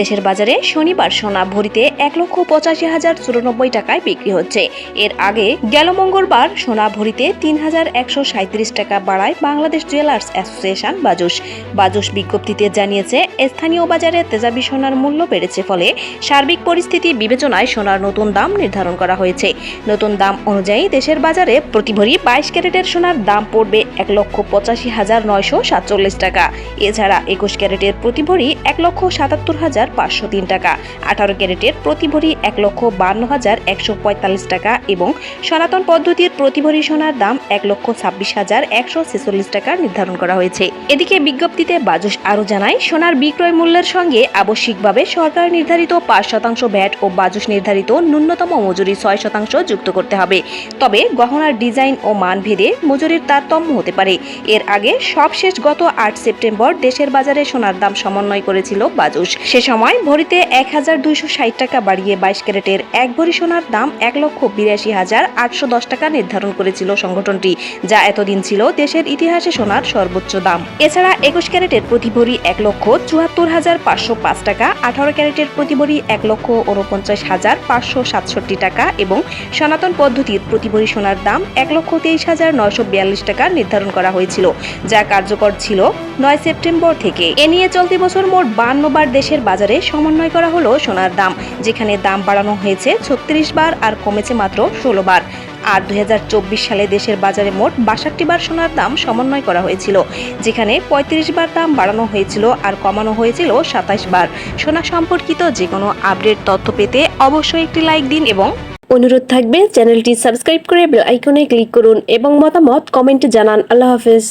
দেশের বাজারে শনিবার সোনা ভরিতে এক লক্ষ পঁচাশি হাজার চুরানব্বই টাকায় বিক্রি হচ্ছে। এর আগে গেল মঙ্গলবার সোনা ভরিতে তিন হাজার একশো সাঁত্রিশ টাকা বাড়ায় বাংলাদেশ জুয়েলার্স অ্যাসোসিয়েশন বাজুস বাজুস বিজ্ঞপ্তিতে জানিয়েছে, স্থানীয় বাজারে তেজাবি সোনার মূল্য বেড়েছে ফলে সার্বিক পরিস্থিতি বিবেচনায় সোনার নতুন দাম নির্ধারণ করা হয়েছে। নতুন দাম অনুযায়ী দেশের বাজারে প্রতি ভরি বাইশ ক্যারেটের সোনার দাম পড়বে এক লক্ষ পঁচাশি হাজার নয়শো সাতচল্লিশ টাকা। এছাড়া একুশ ক্যারেটের প্রতি ভরি এক লক্ষ সাতাত্তর হাজার পাঁচশো তিন টাকা, আঠারো ক্যারেটের প্রতি ভরি এক লক্ষ বান্ন হাজার একশো পঁয়তাল্লিশ টাকা এবং সনাতন পদ্ধতির প্রতি ভরি সোনার দাম এক লক্ষ ছাব্বিশ হাজার একশো ছেচল্লিশ টাকা নির্ধারণ করা হয়েছে। এদিকে বিজ্ঞপ্তিতে বাজুস আরও জানায়, সোনার বিক্রয় মূল্যের সঙ্গে আবশ্যিকভাবে সরকার নির্ধারিত পাঁচ শতাংশ ভ্যাট ও বাজুস নির্ধারিত ন্যূনতম মজুরি ছয় শতাংশ যুক্ত করতে হবে। তবে গহনার ডিজাইন ও মান ভেদে মজুরির তারতম্য হতে পারে। এর আগে সবশেষ গত আট সেপ্টেম্বর দেশের বাজারে সোনার দাম সমন্বয় করেছিল বাজুস সে সময় ভরিতে এক হাজার দুইশো ষাট টাকা বাড়িয়ে বাইশ ক্যারেটের এক ভরি সোনার দাম এক লক্ষ বিরাশি হাজার আটশো দশ টাকা নির্ধারণ করেছিল সংগঠনটি, যা এতদিন ছিল দেশের ইতিহাসে সোনার সর্বোচ্চ দাম। এছাড়া একুশ ক্যারেটের প্রতি ভরি এক লক্ষ চুয়াত্তর হাজার পাঁচশো পাঁচ টাকা, আঠারো ক্যারেটের প্রতি ভরি এক লক্ষ উনপঞ্চাশ হাজার পাঁচশো সাতষট্টি টাকা এবং সনাতন পদ্ধতির প্রতি ভরি সোনার দাম এক লক্ষ তেইশ হাজার নয়শো বিয়াল্লিশ টাকা নির্ধারণ করা হয়েছিল, যা কার্যকর ছিল নয় সেপ্টেম্বর থেকে। এ নিয়ে চলতি বছর মোট বান্ন বার দেশের বাজারে সমন্বয় করা হলো সোনার দাম, যেখানে দাম বাড়ানো হয়েছে ছত্রিশ বার আর কমেছে মাত্র ষোলো বার। আর দুই হাজার চব্বিশ সালে দেশের বাজারে মোট বাষট্টি বার সোনার দাম সমন্বয় করা হয়েছিল, যেখানে পঁয়ত্রিশ বার দাম বাড়ানো হয়েছিল আর কমানো হয়েছিল সাতাশ বার। সোনা সম্পর্কিত যে কোনো আপডেট তথ্য পেতে অবশ্যই একটি লাইক দিন এবং অনুরোধ থাকবে। চ্যানেলটি সাবস্ক্রাইব করে বেল আইকনে ক্লিক করুন এবং মতামত কমেন্টে জানান। আল্লাহ হাফেজ।